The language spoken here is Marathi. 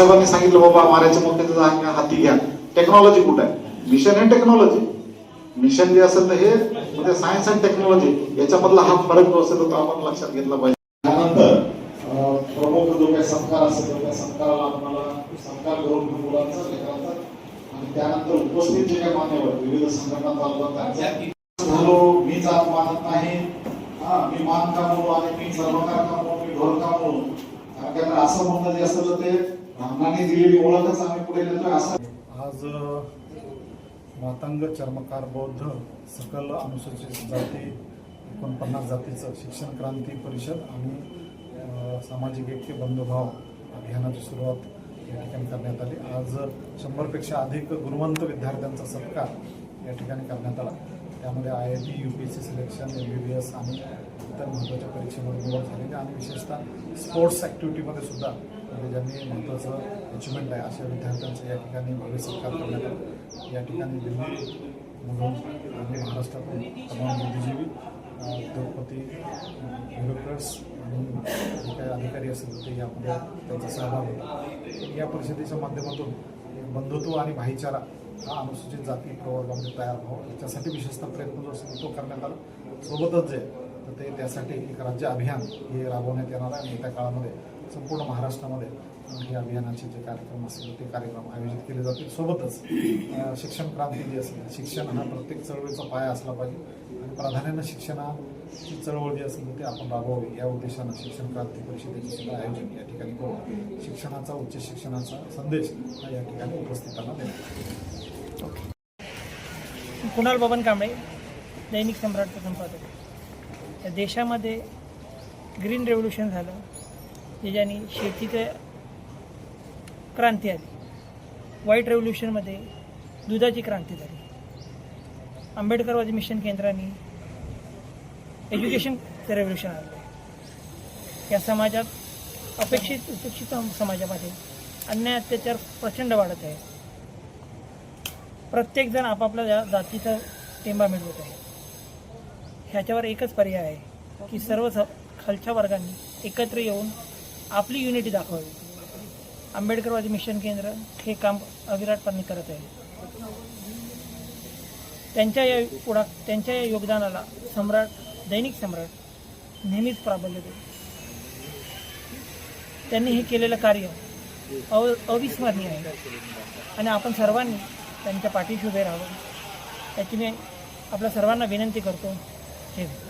साहेबांनी सांगितलं बाबा मारायच्या मोक्याचा हाती घ्या. टेक्नॉलॉजी कुठं आहे? मिशन आहे टेक्नॉलॉजी मिशन जे असेल तर हे म्हणजे सायन्स अँड टेक्नॉलॉजी याच्यामधला हा फरक जो असेल तो आपण लक्षात घेतला पाहिजे. त्यानंतर प्रमुख जो काही सत्कार असेल त्या सत्काराला आपल्याला सत्कार करून मुलांचा लेकरांचा आणि त्यानंतर उपस्थित जे काही मान्यवर विविध संघटना चालवतात त्यांच्या झालो मीच आज मानत नाही. हा मी मान का म्हणू आणि मी सर्वकार का म्हणू मी ढोल का म्हणू? कारण असं म्हणणं जे असेल तर ते रामाने दिलेली ओळखच आम्ही पुढे नेतोय असं आज मातंग चर्मकार बौद्ध सकल अनुसूचित जाती एकोणपन्नास जातीचं शिक्षण क्रांती परिषद आणि सामाजिक ऐक्य बंधुभाव अभियानाची सुरुवात या ठिकाणी करण्यात आली. आज शंभरपेक्षा अधिक गुणवंत विद्यार्थ्यांचा सत्कार या ठिकाणी करण्यात आला. त्यामध्ये I I T U P S C selection M B B S आणि इतर महत्त्वाच्या परीक्षेमध्ये निवड झालेली आणि विशेषतः स्पोर्ट्स ॲक्टिव्हिटीमध्ये सुद्धा म्हणजे ज्यांनी महत्त्वाचं अचिव्हमेंट आहे. अशा विद्यार्थ्यांचं या ठिकाणी भव्य सत्कार करण्यात आला. या ठिकाणी दिल्लीमधून आणि महाराष्ट्रातून तमाम बुद्धिजीवी द्रौपदी उद्योगपती ब्युरोक्रट्स आणि जे काही अधिकारी असतील ते यामध्ये त्यांचा सहभाग होता. या परिषदेच्या माध्यमातून बंधुत्व आणि भाईचारा हा अनुसूचित जाती प्रवर्गामध्ये तयार व्हावा. याच्यासाठी विशेषतः प्रयत्न जो असेल तो करण्यात आला. सोबतच जे तर ते त्यासाठी एक राज्य अभियान हे राबवण्यात येणार आहे आणि येत्या काळामध्ये संपूर्ण महाराष्ट्रामध्ये हे अभियानाचे जे कार्यक्रम असतील ते कार्यक्रम आयोजित केले जातील. सोबतच शिक्षण क्रांती जी असेल शिक्षण हा प्रत्येक चळवळीचा पाया असला पाहिजे आणि प्राधान्यानं शिक्षणाची चळवळ जी असेल ते आपण राबवावी. या उद्देशानं शिक्षण क्रांती परिषदेचे सुद्धा आयोजन या ठिकाणी करून शिक्षणाचा उच्च शिक्षणाचा संदेश हा या ठिकाणी उपस्थितांना देण्यात कुणाल बबन कांबळे दैनिक सम्राटचे संपादक. या देशामध्ये ग्रीन रेव्होल्युशन झालं ज्याच्याने शेतीचं क्रांती आली. व्हाईट रेव्होल्युशनमध्ये दुधाची क्रांती झाली. आंबेडकरवादी मिशन केंद्राने एज्युकेशन रेव्होल्युशन आणलं. या समाजात अपेक्षित उपेक्षित समाजामध्ये अन्याय अत्याचार प्रचंड वाढत आहे. प्रत्येकजण आपापल्या जा- जातीचा टेंबा मिळवत आहे. ह्याच्यावर एकच पर्याय आहे की सर्व स खालच्या वर्गांनी एकत्र येऊन आपली युनिटी दाखवावी. आंबेडकरवादी मिशन केंद्र हे काम अविराटपणे करत आहे. त्यांच्या या पुढा त्यांच्या या योगदानाला सम्राट दैनिक सम्राट नेहमीच प्राबल्य देतो त्यांनी हे केलेलं कार्य अव अविस्मरणीय आहे. आणि आपण सर्वांनी त्यांच्या पाठीशी उभे राहावं. याची मी आपल्या सर्वांना विनंती करतो. Yeah.